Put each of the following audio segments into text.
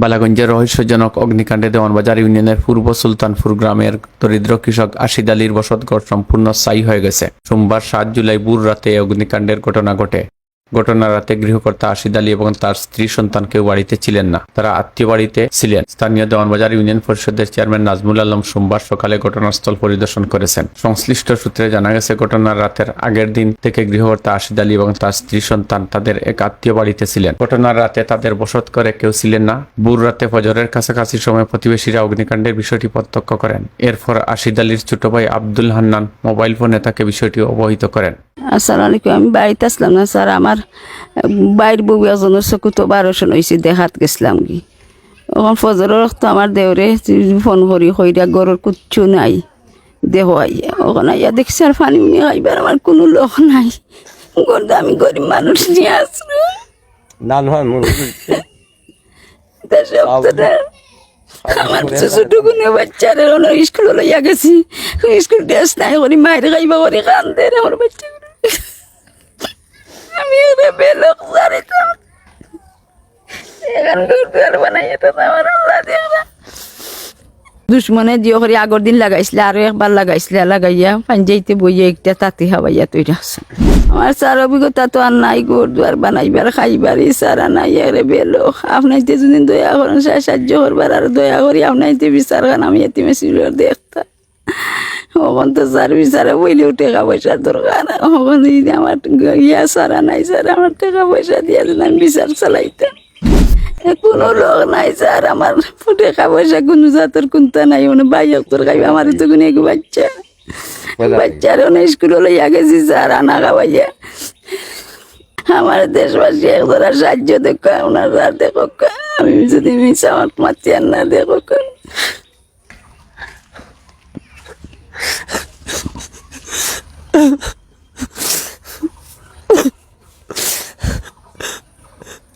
বালাগঞ্জের রহস্যজনক অগ্নিকাণ্ডে দেওয়ানবাজার ইউনিয়নের পূর্ব সুলতানপুর গ্রামের দরিদ্র কৃষক আশিদ আলীর বসতঘর সম্পূর্ণ স্থায়ী হয়ে গেছে। সোমবার সাত জুলাই বুর রাতে অগ্নিকাণ্ডের ঘটনা ঘটে। ঘটনা রাতে গৃহকর্তা আশিদ আলী এবং তার স্ত্রী সন্তান কেউ বাড়িতে ছিলেন না। তারা আত্মীয় বাড়িতে ছিলেন। স্থানীয় দেওয়ানবাজার ইউনিয়ন পরিষদের চেয়ারম্যান নাজমুল আলম সোমবার সকালে ঘটনাস্থল পরিদর্শন করেছেন। সংশ্লিষ্ট সূত্রে জানা গেছে, ঘটনার রাতের আগের দিন থেকে গৃহকর্তা আশিদ আলী এবং তার স্ত্রী সন্তান তাদের এক আত্মীয় বাড়িতে ছিলেন। ঘটনার রাতে তাদের বসত করে কেউ ছিলেন না। বুর রাতে ফজরের কাছাকাছি সময় প্রতিবেশীরা অগ্নিকাণ্ডের বিষয়টি প্রত্যক্ষ করেন। এরপর আশিদ আলীর ছোট ভাই আব্দুল হান্নান মোবাইল ফোনে তাকে বিষয়টি অবহিত করেন। আসসালামু আলাইকুম আমি বাড়িতে আসলাম না স্যার। আমার বাইর বউ একজনের চকু তো বারোশন হয়েছে দেখাত গেছিলাম কি। ওখান ফজরের রক্ত আমার দেওরে ফোন করি হইরা গরুর কুচ্ছু নাই দেহ আইয়া ওখানে আইয়া দেখছি আর পানি উনি খাইবার আমার কোনো লোক নাই। গরদা আমি গরিব মানুষ নিয়ে আসলো না মোৰ আমার ছোট বাচ্চারে স্কুল লইয়া গেছি। স্কুল ড্রেস নাই করি মায়ের খাইবা করে কান্দে আমার বাচ্চা আমি দুশ্মনে জিও করে, আগর দিন লাগাইছিলে, আরও একবার লাগাইছিলে, লাগাইয়া পাঞ্জাইতে বইয়া একটা তাঁতি খাবাইয়া তৈরি আছে আমার স্যার অভিজ্ঞতা তো আর নাই গোর দুয়ার বানাইবার, খাইবার ইসারা নাই এরে বেলো আপনাইতে যদি দয়া করেন সাহায্য করবার, আর দয়া করি আপনাইতে বিচার খান, আমি এতিমে সিলের দেখতাম। ওখান তো স্যার বিচারে বইলেও টাকা পয়সার দরকার। ওখান আমার ইয়া সারা নাই স্যার আমার টাকা পয়সা দিয়ে দিন আমি বিচার চালাইতাম। কোনো লোক নাই স্যার আমার টাকা পয়সা কোনো জাতের কোনটা নাই মানে বাইক তোর খাইবে আমার তো কোনো এক বাচ্চা। বাচ্চার অনেক স্কুলে লইয়া গেছি স্যার আনা খাওয়াইয়া। আমার দেশবাসী একজোড়া সাহায্য দেখো ওনারা দেখো আমি যদি মিশা আমার মাতি আর না দেখো।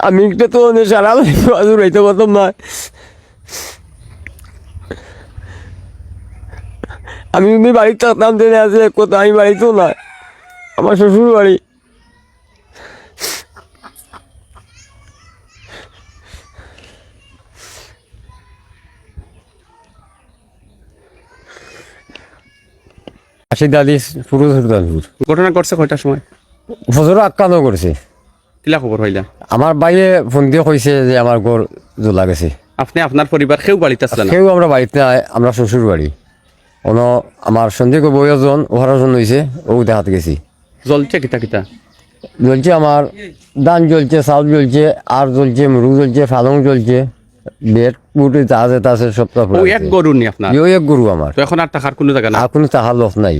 আমি একটা তো সারা রাইতে পারতাম না আমি যদি বাড়িতে থাকতাম ট্রেনে আছে কোথাও আমি বাড়িতেও না আমার শ্বশুর বাড়ি আশি দাদি পুরো সুলতানপুর ঘটনা ঘটছে কয়টার সময়? ফজর আক্রান্ত করছে। কিলা খবর হইলা আমার বাইরে ফোন দিয়ে কইছে যে আমার ঘর জ্বলা গেছে। আপনি আপনার পরিবার কেউ বাড়িতে আসলেন কেউ আমরা বাড়িতে নাই আমরা শ্বশুর বাড়ি। অন আমার সন্দেহ বয়জন ওহারজন হয়েছে ও দেখাত গেছি। জ্বলছে কিতা কিতা? জ্বলছে আমার ধান জ্বলছে চাউল জ্বলছে আর জ্বলছে মুরগ জ্বলছে ফালং জ্বলছে বেড বুটি তাজে তাজে সপ্তাহ ও এক গরু নি আপনার ইও এক গরু আমার তো এখন আর টাকার কোনো জায়গা না আর কোনো তাহার লোক নাই।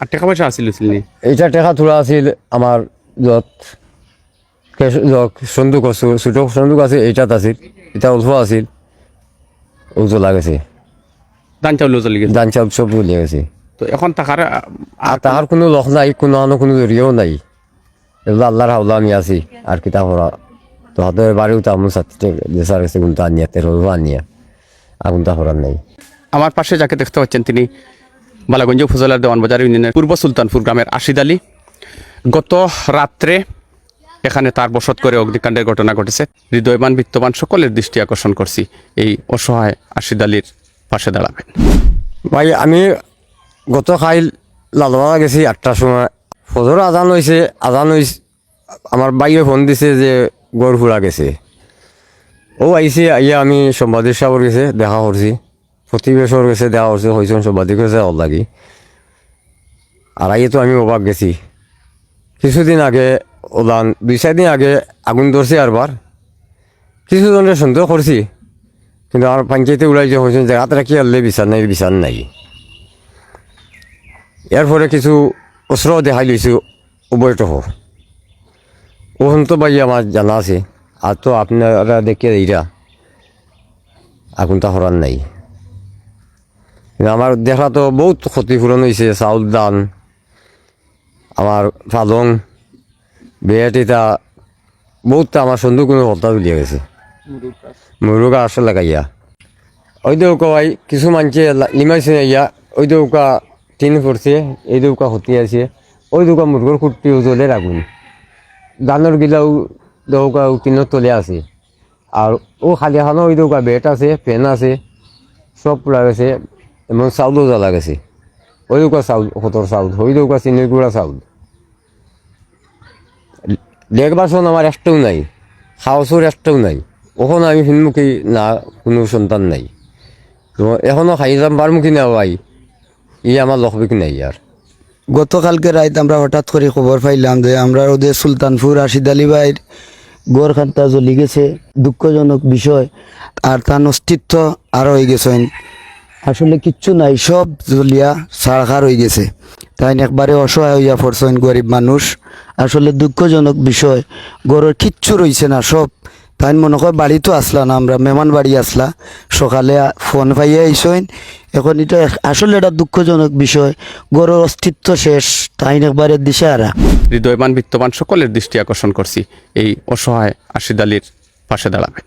আর টাকা পয়সা আসিল ছিল নি? এইটা টেকা তোলা আছিল আমার যত সন্দুক ছোট সন্দুক আছে এইটাত আছিল এটা অল্প আছিল ও জ্বলা গেছে ধান চাউল জ্বলি গেছে ধান চাউল সব জ্বলিয়ে গেছে তো এখন আর তাহার কোনো লখ নাই কোনো আনো কোনো জড়িয়েও নাই। এগুলো আল্লাহর হাওলা আমি আছি আর কিতা করা তো হাতের বাড়িও তো আমার সাথে দেশার কাছে কিন্তু আনিয়া। আনিয়া আগুনটা করার নাই। আমার পাশে যাকে দেখতে পাচ্ছেন তিনি বালাগঞ্জ উপজেলার দেওয়ানবাজার ইউনিয়নের পূর্ব সুলতানপুর গ্রামের আশিদ আলী। গত রাত্রে এখানে তার বসত করে অগ্নিকাণ্ডের ঘটনা ঘটেছে। হৃদয়বান, বিত্তবান সকলের দৃষ্টি আকর্ষণ করছি। এই অসহায় আশিদ আলীর পাশে দাঁড়াবেন। ভাই, আমি গত খাইল লালবালা গেছি আটটার সময়। ফজর আজান হয়েছে আজান হয়েছে আমার বাইরে ফোন দিছে যে গড় ফুরা গেছে। ও আইছে আইয়া আমি সম্বাদিক সাহর গেছে, দেখা করছি প্রতিবেশর গেছে, দেখা করছি হয়েছে সম্বাদিক গেছে অল লাগি। আর আইয়ে তো আমি অবাক গেছি। কিছুদিন আগে ওলান, দুই চার দিন আগে আগুন ধরছে আরবার কিছুজনের সন্দেহ করছি কিন্তু আমার পঞ্চায়েতে উলাই যে হয়েছে জায়গাটা কি আনলে বিচার নাই বিচার নাই। এরপরে কিছু অস্ত্র দেখাই লৈছো উভয়টহ তো বাই আমার জানা আছে আর তো আপনারা দেখে এইটা আগুনটা হরার নাই। আমার দেখা তো বহুত ক্ষতিপূরণ হয়েছে চাউল দান আমার পালং। বেয়াটিটা বহুত আমার সন্ধু কোনো হত্যা তুলিয়া গেছে। মুরুগা আসে লাগাইয়া। ওই দেউকা ভাই কিছু মানছে লিমাইছে ইয়া ওই দেউকা টিন পড়ছে এই দেউকা হতি আছে। ওই দেউকা মুরগর কুটিও জ্বলে রাখুন ধানের গিলাও দেউকা টিনের তলে আছে। আর ও খালি এখানে ওই দেউকা বেট আছে, ফেন আছে সব পোলা গেছে এমন চাউলও জ্বলা গেছে। ওই দেউকা চাউল সতর চাউল ওই দেউকা চিনির গুঁড়া চাউল। দেড় বাসন আমার একটাও নাই। হাউসের একটাও নাই। ওখানে আমি হিনমুখী না, কোনো সন্তান নাই। তো এখনও খাই যাম বারমুখী না ভাই, ই আমার লখবিক নাই আর। গতকালকে রাত আমরা হঠাৎ করে খবর পাইলাম যে আমরা ওদের সুলতানপুর রাশিদ আলী ভাইয়ের গড় খানটা জ্বলি গেছে। দুঃখজনক বিষয়। আর তার অস্তিত্ব আর হয়ে গেছেন আসলে কিচ্ছু নাই, সব জ্বলিয়া সারখার হয়ে গেছে। তাই একবারে অসহায় হইয়া পড়ছেন গরিব মানুষ। আসলে দুঃখজনক বিষয়, গরুর কিচ্ছু রইছে না, সব। তাই মনে হয় বাড়ি তো আসলা না, আমরা মেহমান বাড়ি আসলা। সকালে ফোন পাইয়ে আইসইন। এখন এটা আসলে এটা দুঃখজনক বিষয়, গরুর অস্তিত্ব শেষ, তাই একবারে দিশে আরা হৃদয়বান, বিত্তবান সকলের দৃষ্টি আকর্ষণ করছি, এই অসহায় আশিদ আলীর পাশে দাঁড়াবেন।